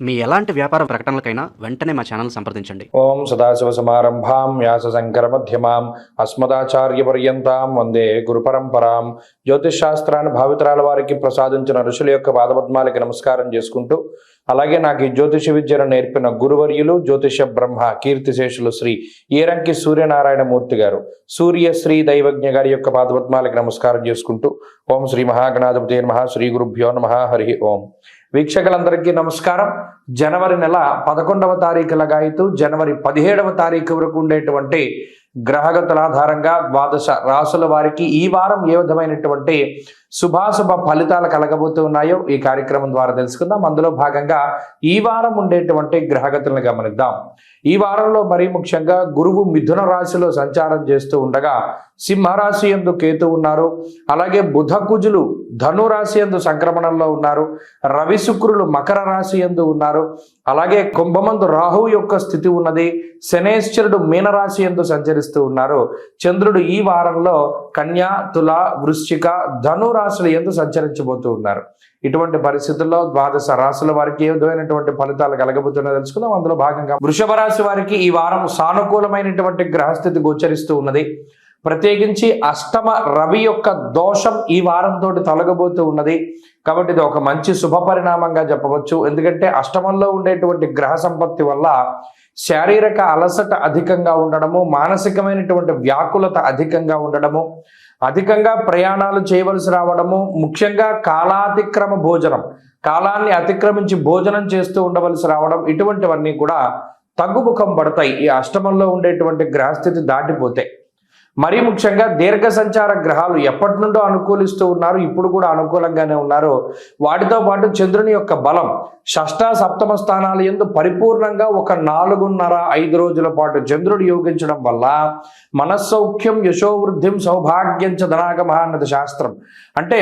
మీ ఎలాంటి వ్యాపార ప్రకటనలకైనా వెంటనే మా ఛానల్ సంప్రదించండి. ఓం సదాశివ సమారంభాం వ్యాస శంకర మధ్యమాం అస్మదాచార్య పర్యంతాం వందే గురు పరంపరాం జ్యోతిష్శాస్త్రాన్ని భావితరాల వారికి ప్రసాదించిన ఋషుల యొక్క పాదపద్మాలకి నమస్కారం చేసుకుంటూ అలాగే నాకు ఈ జ్యోతిష విద్యను నేర్పిన గురువర్యులు జ్యోతిష బ్రహ్మ కీర్తిశేషులు శ్రీ ఏరంకి సూర్యనారాయణ మూర్తి గారు. సూర్య శ్రీ దైవజ్ఞ గారి యొక్క పాదపద్మాలకి నమస్కారం చేసుకుంటూ ఓం శ్రీ మహాగణాధిపతి నమ శ్రీ గురుభ్యో నమ హరి ఓం. వీక్షకులందరికీ నమస్కారం. జనవరి నెల పదకొండవ తారీఖుల గాయతూ జనవరి పదిహేడవ తారీఖు వరకు ఉండేటువంటి గ్రహగతుల ఆధారంగా ద్వాదశ రాసుల వారికి ఈ వారం ఏ విధమైనటువంటి శుభాశుభ ఫలితాలు కలగబోతూ ఉన్నాయో ఈ కార్యక్రమం ద్వారా తెలుసుకుందాం. అందులో భాగంగా ఈ వారం ఉండేటువంటి గ్రహగతులను గమనిద్దాం. ఈ వారంలో మరీ ముఖ్యంగా గురువు మిథున రాశిలో సంచారం చేస్తూ ఉండగా సింహరాశి ఎందు కేతు ఉన్నారు. అలాగే బుధ కుజులు ధనురాశి ఎందు సంక్రమణంలో ఉన్నారు. రవి శుక్రులు మకర రాశి ఎందు ఉన్నారు. అలాగే కుంభమందు రాహువు యొక్క స్థితి ఉన్నది. శనేశ్వరుడు మీనరాశి ఎందు సంచరిస్తూ ఉన్నారు. చంద్రుడు ఈ వారంలో కన్యా తుల వృశ్చిక ధను రాశులు ఎందు సంచరించబోతూ ఉన్నారు. ఇటువంటి పరిస్థితుల్లో ద్వాదశ రాశుల వారికి ఏ విధమైనటువంటి ఫలితాలు కలగబోతున్నా తెలుసుకుందాం. అందులో భాగంగా వృషభ రాశి వారికి ఈ వారం సానుకూలమైనటువంటి గ్రహస్థితి గోచరిస్తూ ఉన్నది. ప్రత్యేకించి అష్టమ రవి యొక్క దోషం ఈ వారంతో తొలగబోతూ ఉన్నది. కాబట్టి ఇది ఒక మంచి శుభ పరిణామంగా చెప్పవచ్చు. ఎందుకంటే అష్టమంలో ఉండేటువంటి గ్రహ సంపత్తి వల్ల శారీరక అలసట అధికంగా ఉండడము మానసికమైనటువంటి వ్యాకులత అధికంగా ఉండడము అధికంగా ప్రయాణాలు చేయవలసి రావడము ముఖ్యంగా కాలాతిక్రమ భోజనం కాలాన్ని అతిక్రమించి భోజనం చేస్తూ ఉండవలసి రావడం ఇటువంటివన్నీ కూడా తగ్గుముఖం పడతాయి. ఈ అష్టమంలో ఉండేటువంటి గ్రహస్థితి దాటిపోతే. మరీ ముఖ్యంగా దీర్ఘ సంచార గ్రహాలు ఎప్పటి నుండో అనుకూలిస్తూ ఉన్నారు ఇప్పుడు కూడా అనుకూలంగానే ఉన్నారు. వాటితో పాటు చంద్రుని యొక్క బలం షష్ట సప్తమ స్థానాలు ఎందు పరిపూర్ణంగా ఒక నాలుగున్నర ఐదు రోజుల పాటు చంద్రుడు యోగించడం వల్ల మనస్సౌఖ్యం యశోవృద్ధిం సౌభాగ్యం చ ధనాగమ అన్నది శాస్త్రం. అంటే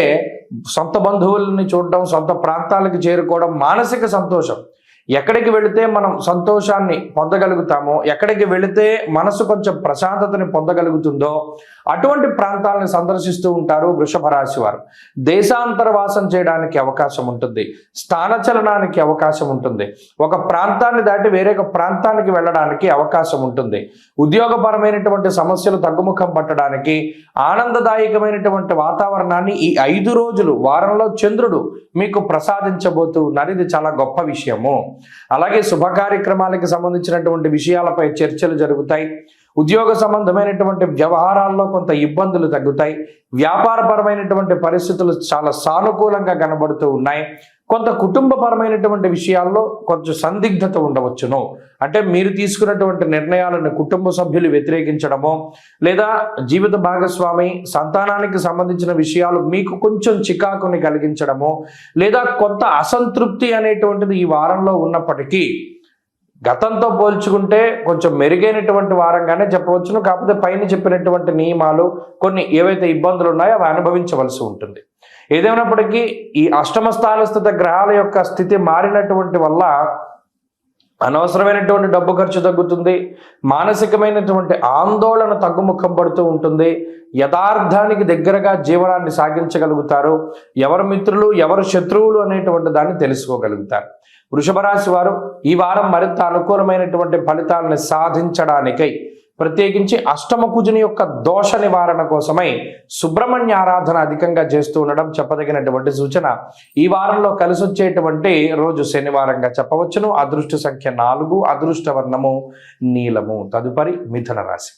సొంత బంధువులని చూడడం సొంత ప్రాంతాలకు చేరుకోవడం మానసిక సంతోషం. ఎక్కడికి వెళితే మనం సంతోషాన్ని పొందగలుగుతామో ఎక్కడికి వెళితే మనసు కొంచెం ప్రశాంతతని పొందగలుగుతుందో అటువంటి ప్రాంతాలను సందర్శిస్తూ ఉంటారు వృషభ రాశి వారు. దేశాంతర వాసం చేయడానికి అవకాశం ఉంటుంది. స్థానచలనానికి అవకాశం ఉంటుంది. ఒక ప్రాంతాన్ని దాటి వేరే ఒక ప్రాంతానికి వెళ్ళడానికి అవకాశం ఉంటుంది. ఉద్యోగపరమైనటువంటి సమస్యలు తగ్గుముఖం పట్టడానికి ఆనందదాయకమైనటువంటి వాతావరణాన్ని ఈ ఐదు రోజులు వారంలో చంద్రుడు మీకు ప్రసాదించబోతూ ఉన్నారు. ఇది చాలా గొప్ప విషయము. అలాగే శుభ కార్యక్రమాలకు సంబంధించినటువంటి విషయాలపై చర్చలు జరుగుతాయి. ఉద్యోగ సంబంధమైనటువంటి వ్యవహారాల్లో కొంత ఇబ్బందులు తగ్గుతాయి. వ్యాపారపరమైనటువంటి పరిస్థితులు చాలా సానుకూలంగా కనబడుతూ ఉన్నాయి. కొంత కుటుంబపరమైనటువంటి విషయాల్లో కొంచెం సందిగ్ధత ఉండవచ్చును. అంటే మీరు తీసుకున్నటువంటి నిర్ణయాలను కుటుంబ సభ్యులు వ్యతిరేకించడమో లేదా జీవిత భాగస్వామి సంతానానికి సంబంధించిన విషయాలు మీకు కొంచెం చికాకుని కలిగించడమో లేదా కొంత అసంతృప్తి అనేటువంటిది ఈ వారంలో ఉన్నప్పటికీ గతంతో పోల్చుకుంటే కొంచెం మెరుగైనటువంటి వారంగానే చెప్పవచ్చును. కాకపోతే పైన చెప్పినటువంటి నియమాలు కొన్ని ఏవైతే ఇబ్బందులు ఉన్నాయో అవి అనుభవించవలసి ఉంటుంది. ఏదేమైనప్పటికీ ఈ అష్టమ స్థానస్థిత గ్రహాల యొక్క స్థితి మారినటువంటి వల్ల అనవసరమైనటువంటి డబ్బు ఖర్చు తగ్గుతుంది మానసికమైనటువంటి ఆందోళన తగ్గుముఖం పడుతూ ఉంటుంది. యథార్థానికి దగ్గరగా జీవనాన్ని సాగించగలుగుతారు. ఎవరు మిత్రులు ఎవరు శత్రువులు అనేటువంటి దాన్ని తెలుసుకోగలుగుతారు. వృషభ రాశి వారు ఈ వారం మరింత అనుకూలమైనటువంటి ఫలితాలను సాధించడానికై ప్రత్యేకించి అష్టమ కుజుని యొక్క దోష నివారణ కోసమై సుబ్రహ్మణ్య ఆరాధన అధికంగా చేస్తూ ఉండడం చెప్పదగినటువంటి సూచన. ఈ వారంలో కలిసి వచ్చేటువంటి రోజు శనివారంగా చెప్పవచ్చును. అదృష్ట సంఖ్య నాలుగు అదృష్ట వర్ణము నీలము. తదుపరి మిథున రాశి.